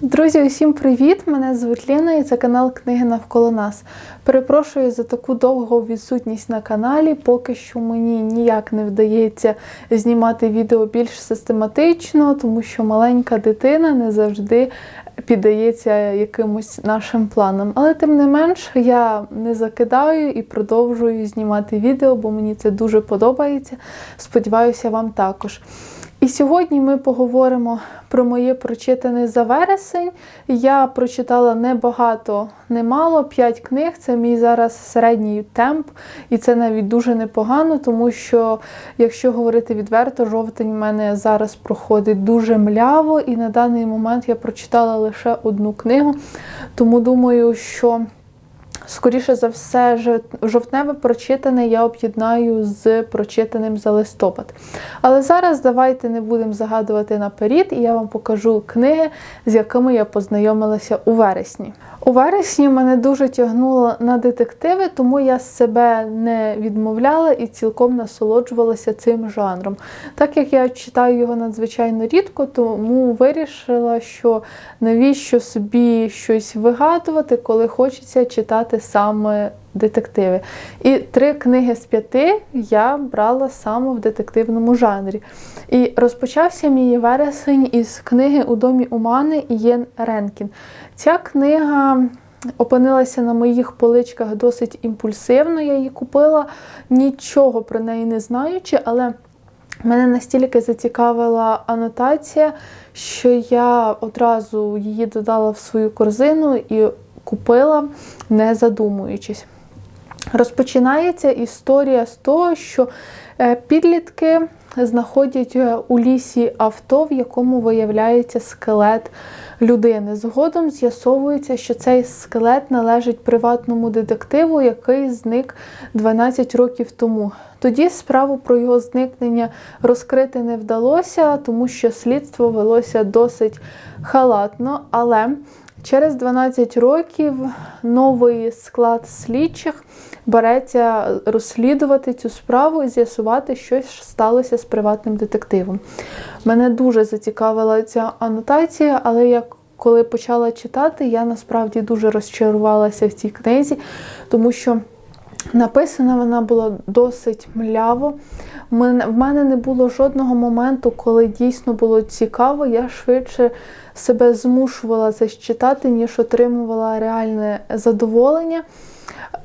Друзі, усім привіт! Мене звуть Ліна і це канал Книги навколо нас. Перепрошую за таку довгу відсутність на каналі. Поки що мені ніяк не вдається знімати відео більш систематично, тому що маленька дитина не завжди піддається якимось нашим планам. Але тим не менш, я не закидаю і продовжую знімати відео, бо мені це дуже подобається. Сподіваюся, вам також. І сьогодні ми поговоримо про моє прочитане за вересень. Я прочитала небагато, немало, 5 книг. Це мій зараз середній темп, і це навіть дуже непогано, тому що, якщо говорити відверто, жовтень в мене зараз проходить дуже мляво, і на даний момент я прочитала лише одну книгу. Тому думаю, що. Скоріше за все, жовтневе прочитане я об'єднаю з прочитаним за листопад. Але зараз давайте не будемо загадувати наперед, і я вам покажу книги, з якими я познайомилася у вересні. У вересні мене дуже тягнуло на детективи, тому я себе не відмовляла і цілком насолоджувалася цим жанром. Так як я читаю його надзвичайно рідко, тому вирішила, що навіщо собі щось вигадувати, коли хочеться читати саме детективи. І три книги з п'яти я брала саме в детективному жанрі. І розпочався мій вересень із книги У домі Умани Ієн Ренкін. Ця книга. Опинилася на моїх поличках досить імпульсивно. Я її купила, нічого про неї не знаючи, але мене настільки зацікавила анотація, що я одразу її додала в свою корзину і купила, не задумуючись. Розпочинається історія з того, що е, підлітки знаходять е, у лісі авто, в якому виявляється скелет людини. Згодом з'ясовується, що цей скелет належить приватному детективу, який зник 12 років тому. Тоді справу про його зникнення розкрити не вдалося, тому що слідство велося досить халатно, але Через 12 років новий склад слідчих береться розслідувати цю справу і з'ясувати, що сталося з приватним детективом. Мене дуже зацікавила ця анотація, але я коли почала читати, я насправді дуже розчарувалася в цій книзі, тому що написана вона була досить мляво. В мене не було жодного моменту, коли дійсно було цікаво, я швидше себе змушувала це читати, ніж отримувала реальне задоволення.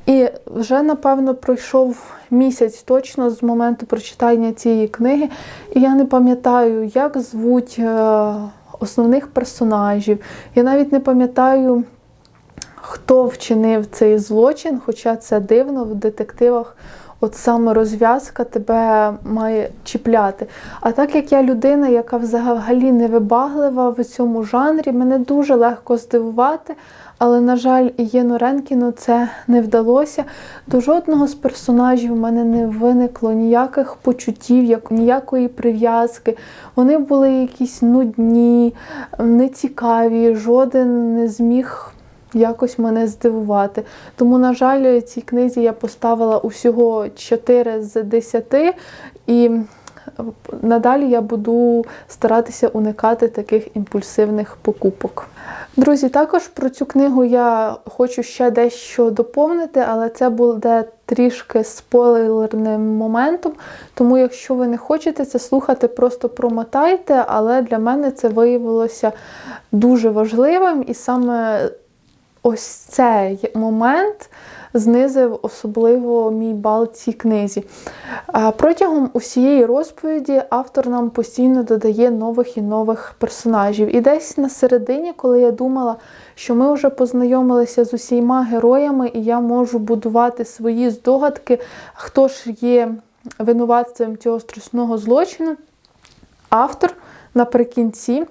І вже, напевно, пройшов місяць точно з моменту прочитання цієї книги, і я не пам'ятаю, як звуть е, основних персонажів. Я навіть не пам'ятаю, хто вчинив цей злочин, хоча це дивно в детективах от саме розв'язка тебе має чіпляти. А так як я людина, яка взагалі не вибаглива в цьому жанрі, мене дуже легко здивувати. Але, на жаль, Єну Ренкіну це не вдалося. До жодного з персонажів у мене не виникло ніяких почуттів, ніякої прив'язки. Вони були якісь нудні, нецікаві, жоден не зміг якось мене здивувати. Тому, на жаль, цій книзі я поставила усього 4 з 10 і надалі я буду старатися уникати таких імпульсивних покупок. Друзі, також про цю книгу я хочу ще дещо доповнити, але це буде трішки спойлерним моментом. Тому, якщо ви не хочете це слухати, просто промотайте, але для мене це виявилося дуже важливим і саме ось цей момент знизив особливо мій бал цій книзі. Протягом усієї розповіді автор нам постійно додає нових і нових персонажів. І десь на середині, коли я думала, що ми вже познайомилися з усіма героями, і я можу будувати свої здогадки, хто ж є винуватцем цього страшного злочину, автор наприкінці.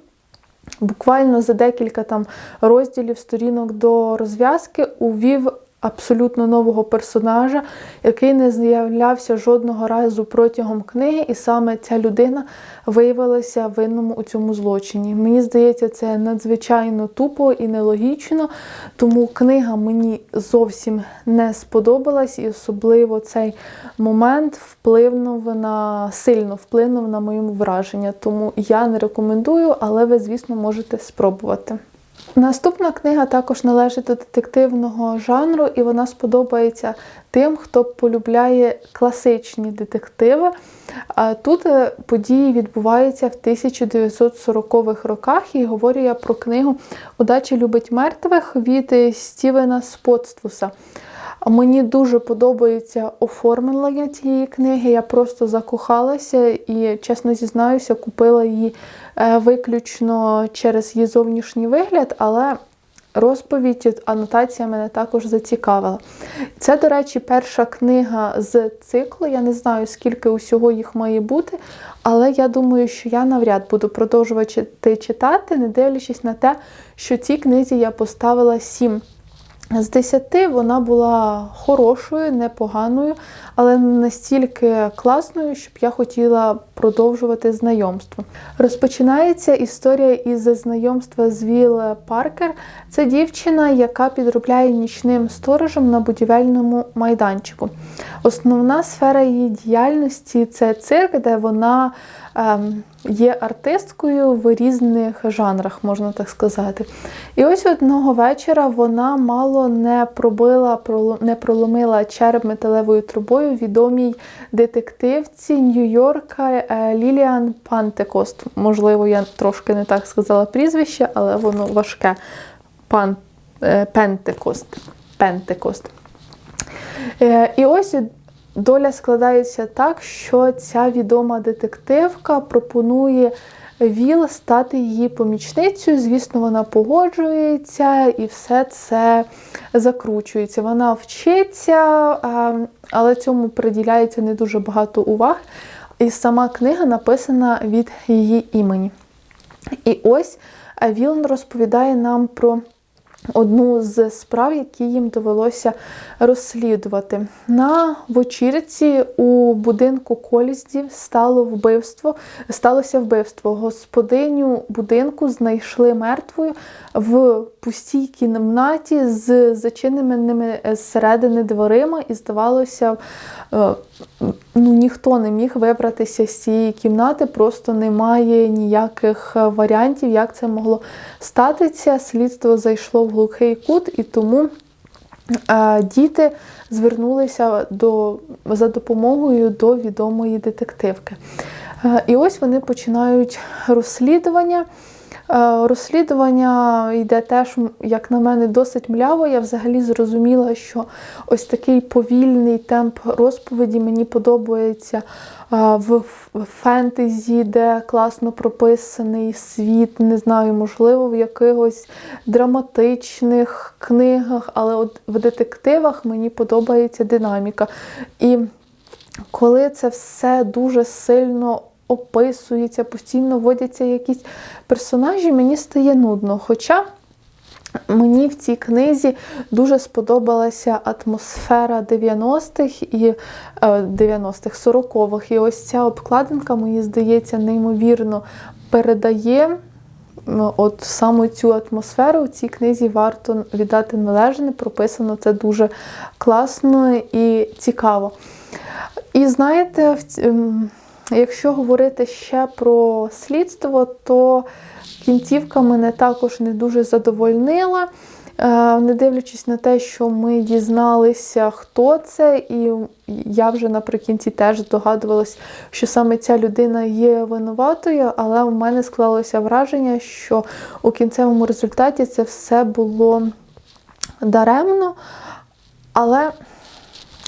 Буквально за декілька там розділів сторінок до розв'язки увів абсолютно нового персонажа, який не з'являвся жодного разу протягом книги, і саме ця людина виявилася винному у цьому злочині. Мені здається, це надзвичайно тупо і нелогічно, тому книга мені зовсім не сподобалась, і особливо цей момент вплинув на сильно вплинув на моє враження. Тому я не рекомендую, але ви, звісно, можете спробувати. Наступна книга також належить до детективного жанру, і вона сподобається тим, хто полюбляє класичні детективи. Тут е, події відбуваються в 1940-х роках, і говорю я про книгу Удача любить мертвих від Стівена Спотствуса. Мені дуже подобається оформлення цієї книги. Я просто закохалася і, чесно зізнаюся, купила її е, виключно через її зовнішній вигляд, але розповідь, анотація мене також зацікавила. Це, до речі, перша книга з циклу. Я не знаю, скільки усього їх має бути, але я думаю, що я навряд буду продовжувати читати, не дивлячись на те, що цій книзі я поставила 7 з 10 вона була хорошою, непоганою, але не настільки класною, щоб я хотіла продовжувати знайомство. Розпочинається історія із знайомства з Віл Паркер. Це дівчина, яка підробляє нічним сторожем на будівельному майданчику. Основна сфера її діяльності це цирк, де вона ем, є артисткою в різних жанрах, можна так сказати. І ось одного вечора вона мало не пробила, не проломила череп металевою трубою відомій детективці Нью-Йорка е, Ліліан Пантекост. Можливо, я трошки не так сказала прізвище, але воно важке. Пан, е, Пентекост. Пентекост. Е, і ось доля складається так, що ця відома детективка пропонує Віл стати її помічницею. Звісно, вона погоджується і все це закручується. Вона вчиться, але цьому приділяється не дуже багато уваги. І сама книга написана від її імені. І ось Вілн розповідає нам про одну з справ, які їм довелося розслідувати. На вечірці у будинку Коліздів стало вбивство, сталося вбивство. Господиню будинку знайшли мертвою в пустій кімнаті з зачиненими зсередини дверима, і здавалося, е, ну, ніхто не міг вибратися з цієї кімнати, просто немає ніяких варіантів, як це могло статися. Слідство зайшло в глухий кут, і тому діти звернулися до, за допомогою до відомої детективки. І ось вони починають розслідування. Е, розслідування йде теж, як на мене, досить мляво. Я взагалі зрозуміла, що ось такий повільний темп розповіді мені подобається е, в фентезі, де класно прописаний світ, не знаю, можливо, в якихось драматичних книгах, але от в детективах мені подобається динаміка. І коли це все дуже сильно описується, постійно вводяться якісь персонажі, мені стає нудно. Хоча мені в цій книзі дуже сподобалася атмосфера 90-х і 90-х, е, 40-х. І ось ця обкладинка, мені здається, неймовірно передає. От саме цю атмосферу в цій книзі варто віддати належне, прописано це дуже класно і цікаво. І знаєте, Якщо говорити ще про слідство, то кінцівка мене також не дуже задовольнила. Е, не дивлячись на те, що ми дізналися, хто це, і я вже наприкінці теж здогадувалась, що саме ця людина є винуватою, але у мене склалося враження, що у кінцевому результаті це все було даремно. Але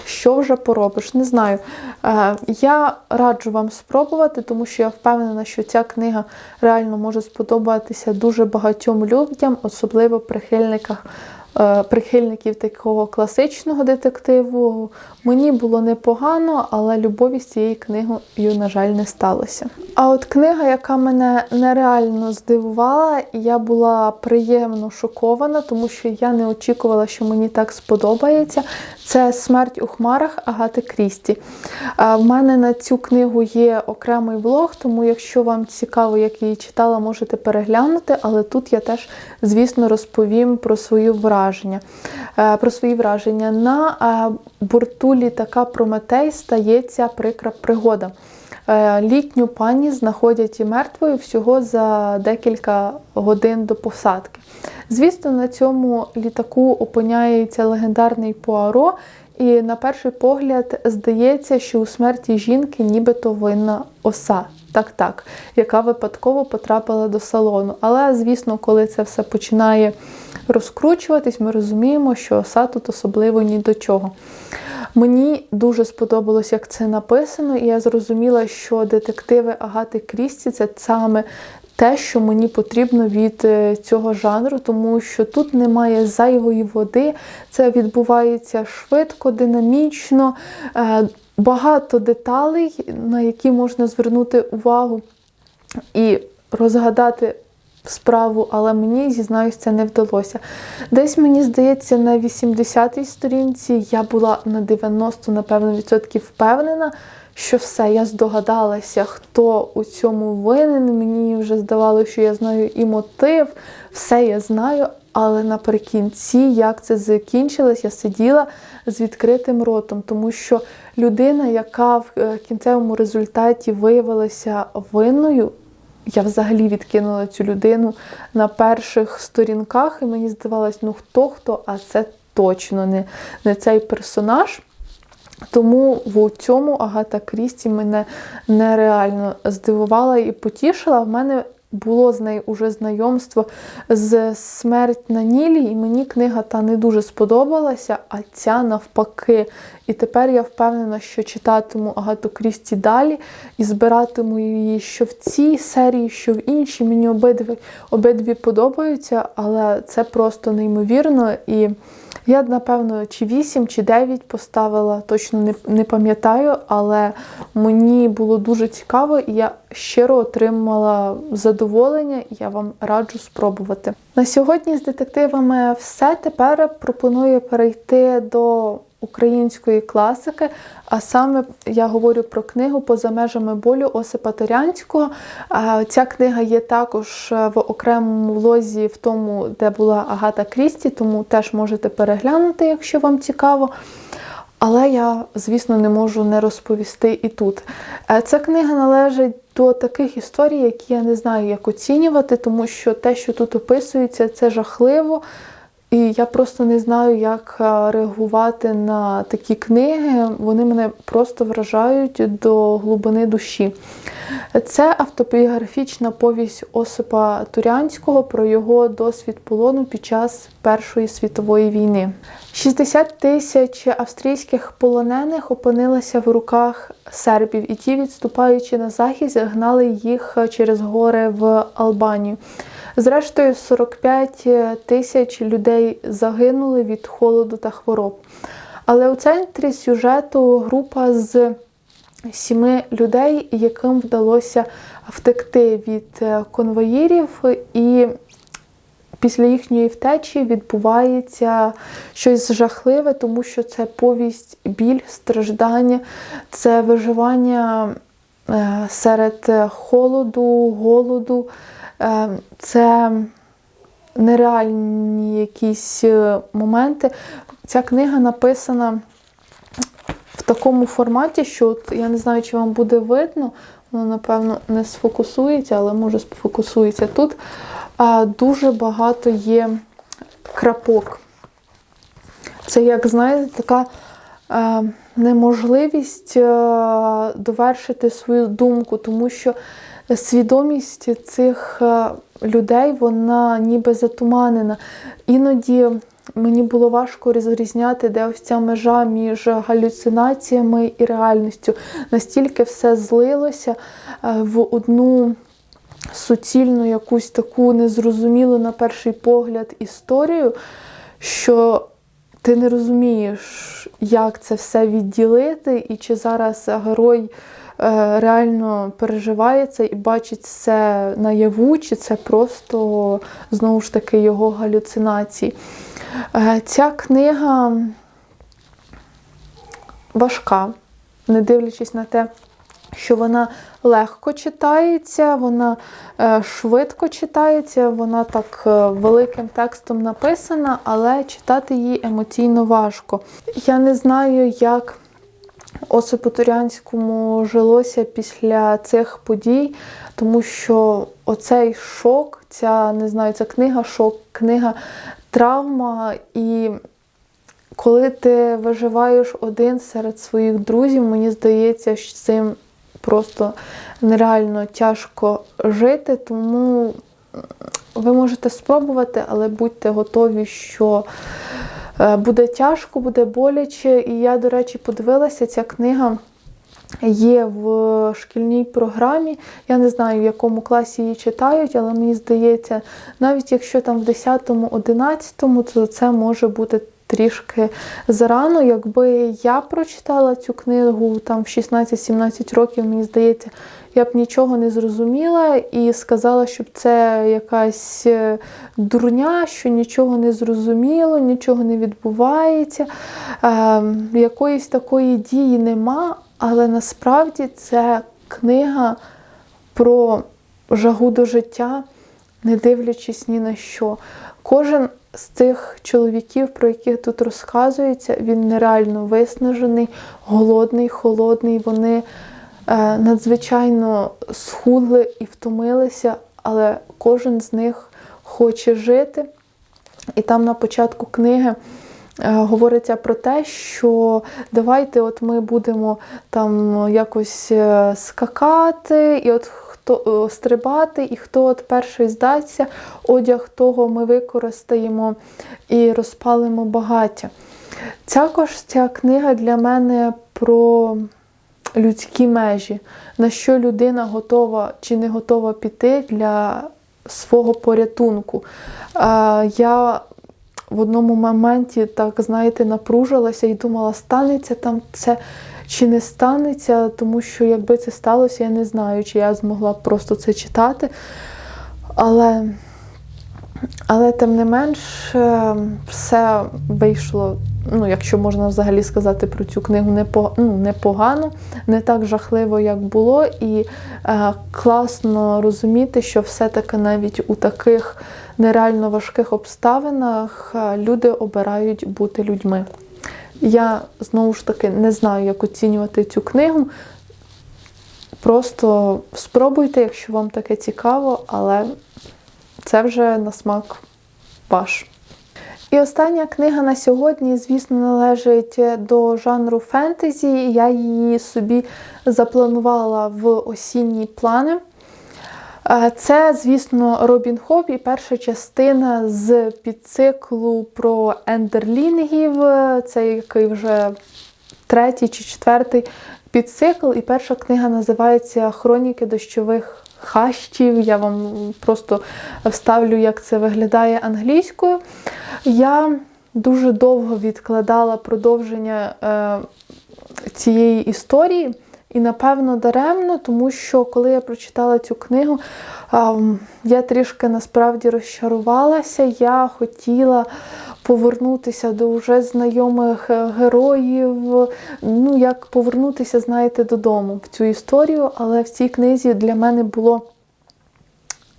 що вже поробиш? Не знаю. Е, я раджу вам спробувати, тому що я впевнена, що ця книга реально може сподобатися дуже багатьом людям, особливо прихильниках прихильників такого класичного детективу. Мені було непогано, але любові з цією книгою, на жаль, не сталося. А от книга, яка мене нереально здивувала, я була приємно шокована, тому що я не очікувала, що мені так сподобається. Це Смерть у хмарах Агати Крісті. В мене на цю книгу є окремий влог, тому якщо вам цікаво, як її читала, можете переглянути. Але тут я теж, звісно, розповім про свою враження. Е, про свої враження. На е, борту літака Прометей стається прикра пригода. Е, Літню пані знаходять і мертвою всього за декілька годин до посадки. Звісно, на цьому літаку опиняється легендарний Пуаро, і на перший погляд здається, що у смерті жінки нібито винна оса. Так, так, яка випадково потрапила до салону. Але, звісно, коли це все починає розкручуватись, ми розуміємо, що оса тут особливо ні до чого. Мені дуже сподобалось, як це написано, і я зрозуміла, що детективи Агати Крісті це саме те, що мені потрібно від е, цього жанру, тому що тут немає зайвої води, це відбувається швидко, динамічно, е, багато деталей, на які можна звернути увагу і розгадати справу, але мені, зізнаюсь, це не вдалося. Десь мені здається, на 80-й сторінці я була на 90, напевно, відсотків впевнена, що все, я здогадалася, хто у цьому винен. Мені вже здавалося, що я знаю і мотив, все я знаю. Але наприкінці, як це закінчилось, я сиділа з відкритим ротом, тому що людина, яка в е, кінцевому результаті виявилася винною, я взагалі відкинула цю людину на перших сторінках, і мені здавалось, ну хто хто, а це точно не, не цей персонаж. Тому в цьому Агата Крісті мене нереально здивувала і потішила. В мене було з нею уже знайомство з смерть на Нілі, і мені книга та не дуже сподобалася, а ця навпаки. І тепер я впевнена, що читатиму Агату Крісті далі і збиратиму її що в цій серії, що в іншій. Мені обидві, обидві подобаються, але це просто неймовірно. І я, напевно, чи 8, чи 9 поставила, точно не, не пам'ятаю, але мені було дуже цікаво, і я щиро отримала задоволення, і я вам раджу спробувати. На сьогодні з детективами все. Тепер пропоную перейти до української класики, а саме я говорю про книгу Поза межами болю Осипа Торянського. Ця книга є також в окремому влозі, в тому, де була Агата Крісті, тому теж можете переглянути, якщо вам цікаво. Але я, звісно, не можу не розповісти і тут. Е, ця книга належить до таких історій, які я не знаю, як оцінювати, тому що те, що тут описується, це жахливо. І я просто не знаю, як е, реагувати на такі книги. Вони мене просто вражають до глибини душі. Це автобіографічна повість Осипа Турянського про його досвід полону під час Першої світової війни. 60 тисяч австрійських полонених опинилися в руках сербів, і ті, відступаючи на захід, гнали їх через гори в Албанію. Зрештою, 45 тисяч людей загинули від холоду та хвороб. Але у центрі сюжету група з сіми людей, яким вдалося втекти від е, конвоїрів, і після їхньої втечі відбувається щось жахливе, тому що це повість, біль, страждання, це виживання е, серед холоду, голоду. Е, це нереальні якісь е, моменти. Ця книга написана в такому форматі, що от, я не знаю, чи вам буде видно, воно, напевно, не сфокусується, але може сфокусується тут. Дуже багато є крапок. Це, як знаєте, така е, неможливість довершити свою думку, тому що свідомість цих е, людей, вона ніби затуманена. Іноді мені було важко розрізняти, де ось ця межа між галюцинаціями і реальністю. Настільки все злилося е, в одну суцільну, якусь таку незрозумілу, на перший погляд, історію, що ти не розумієш, як це все відділити, і чи зараз герой. Е, реально переживає це і бачить все наяву, чи це просто знову ж таки його галюцинації. Е, ця книга важка, не дивлячись на те, що вона легко читається, вона е, швидко читається, вона так великим текстом написана, але читати її емоційно важко. Я не знаю, як Осипу Турянському жилося після цих подій, тому що оцей шок, ця не знаю, ця книга шок, книга травма. І коли ти виживаєш один серед своїх друзів, мені здається, що цим просто нереально тяжко жити. Тому ви можете спробувати, але будьте готові, що буде тяжко, буде боляче. І я, до речі, подивилася, ця книга є в шкільній програмі. Я не знаю, в якому класі її читають, але мені здається, навіть якщо там в 10-11, то це може бути. Трішки зарано, якби я прочитала цю книгу там в 16-17 років, мені здається, я б нічого не зрозуміла і сказала, щоб це якась е, дурня, що нічого не зрозуміло, нічого не відбувається, е, якоїсь такої дії нема, але насправді це книга про жагу до життя, не дивлячись ні на що. Кожен з цих чоловіків, про яких тут розказується, він нереально виснажений, голодний, холодний. Вони е, надзвичайно схудли і втомилися, але кожен з них хоче жити. І там на початку книги. Е, говориться про те, що давайте от ми будемо там якось е, скакати, і от хто стрибати, і хто от перший здасться, одяг того ми використаємо і розпалимо багаття. Також ця книга для мене про людські межі, на що людина готова чи не готова піти для свого порятунку. Я в одному моменті, так, знаєте, напружилася і думала, станеться там це чи не станеться, тому що якби це сталося, я не знаю, чи я змогла просто це читати. Але, але тим не менш, все вийшло. Ну, якщо можна взагалі сказати про цю книгу, ну, непогано, не так жахливо, як було, і е, класно розуміти, що все-таки навіть у таких нереально важких обставинах е, люди обирають бути людьми. Я знову ж таки не знаю, як оцінювати цю книгу. Просто спробуйте, якщо вам таке цікаво, але це вже на смак ваш. І остання книга на сьогодні, звісно, належить до жанру фентезі. Я її собі запланувала в осінні плани. Це, звісно, Робін Хоп і перша частина з підциклу про ендерлінгів. Це який вже третій чи четвертий підцикл. І перша книга називається Хроніки дощових хащів. Я вам просто вставлю, як це виглядає англійською. Я дуже довго відкладала продовження е, цієї історії. І, напевно, даремно, тому що коли я прочитала цю книгу, я трішки насправді розчарувалася. Я хотіла повернутися до вже знайомих е, героїв, ну, як повернутися, знаєте, додому в цю історію, але в цій книзі для мене було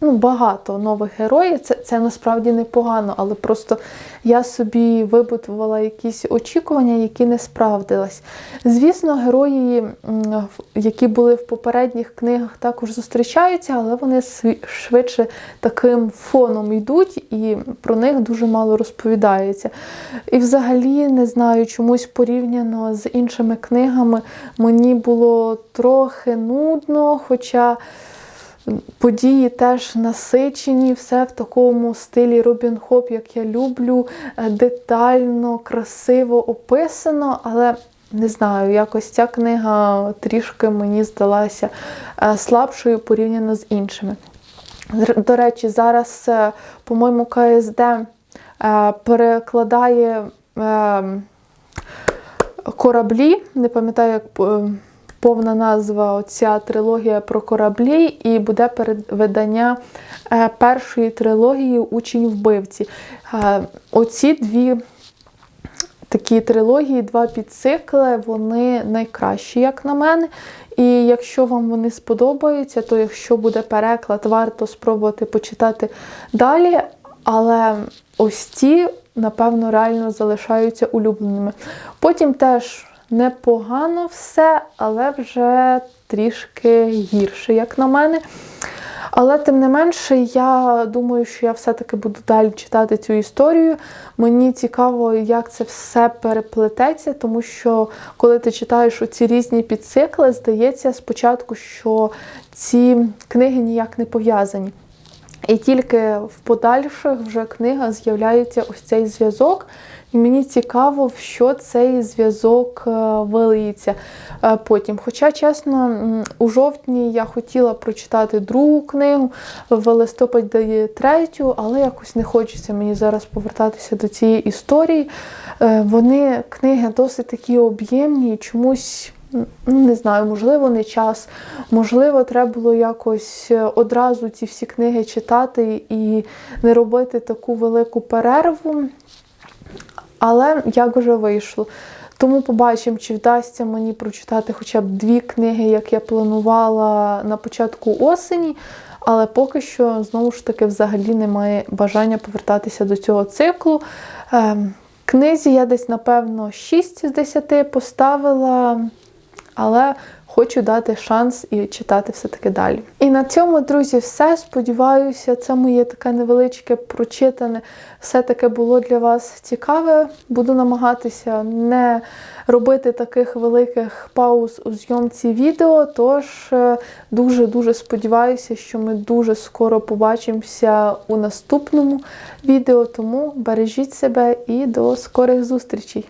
ну, багато нових героїв. Це це насправді непогано, але просто я собі вибудувала якісь очікування, які не справдились. Звісно, герої, які були в попередніх книгах, також зустрічаються, але вони швидше таким фоном йдуть, і про них дуже мало розповідається. І взагалі не знаю, чомусь порівняно з іншими книгами мені було трохи нудно, хоча. Події теж насичені, все в такому стилі Робін Хоп, як я люблю, е, детально, красиво описано, але не знаю, якось ця книга трішки мені здалася е, слабшою порівняно з іншими. До речі, зараз, е, по-моєму, КСД перекладає кораблі, не пам'ятаю, як повна назва оця трилогія про кораблі, і буде переведення е, першої трилогії Учень вбивці. Е, оці дві такі трилогії, два підцикли, вони найкращі, як на мене. І якщо вам вони сподобаються, то якщо буде переклад, варто спробувати почитати далі. Але ось ці, напевно, реально залишаються улюбленими. Потім теж непогано все, але вже трішки гірше, як на мене. Але тим не менше, я думаю, що я все-таки буду далі читати цю історію. Мені цікаво, як це все переплететься, тому що коли ти читаєш оці різні підцикли, здається спочатку, що ці книги ніяк не пов'язані. І тільки в подальших вже книга з'являється ось цей зв'язок. І мені цікаво, в що цей зв'язок е, вилиється е, потім. Хоча, чесно, у жовтні я хотіла прочитати другу книгу, в листопаді третю, але якось не хочеться мені зараз повертатися до цієї історії. Е, Вони книги досить такі об'ємні, і чомусь. Ну, не знаю, можливо, не час. Можливо, треба було якось одразу ці всі книги читати і не робити таку велику перерву. Але як вже вийшло. Тому побачимо, чи вдасться мені прочитати хоча б дві книги, як я планувала на початку осені. Але поки що, знову ж таки, взагалі немає бажання повертатися до цього циклу. Ем, Книзі я десь, напевно, 6 з 10 поставила, але хочу дати шанс і читати все-таки далі. І на цьому, друзі, все. Сподіваюся, це моє таке невеличке прочитане, все-таки було для вас цікаве. Буду намагатися не робити таких великих пауз у зйомці відео. Тож дуже-дуже сподіваюся, що ми дуже скоро побачимося у наступному відео. Тому бережіть себе і до скорих зустрічей!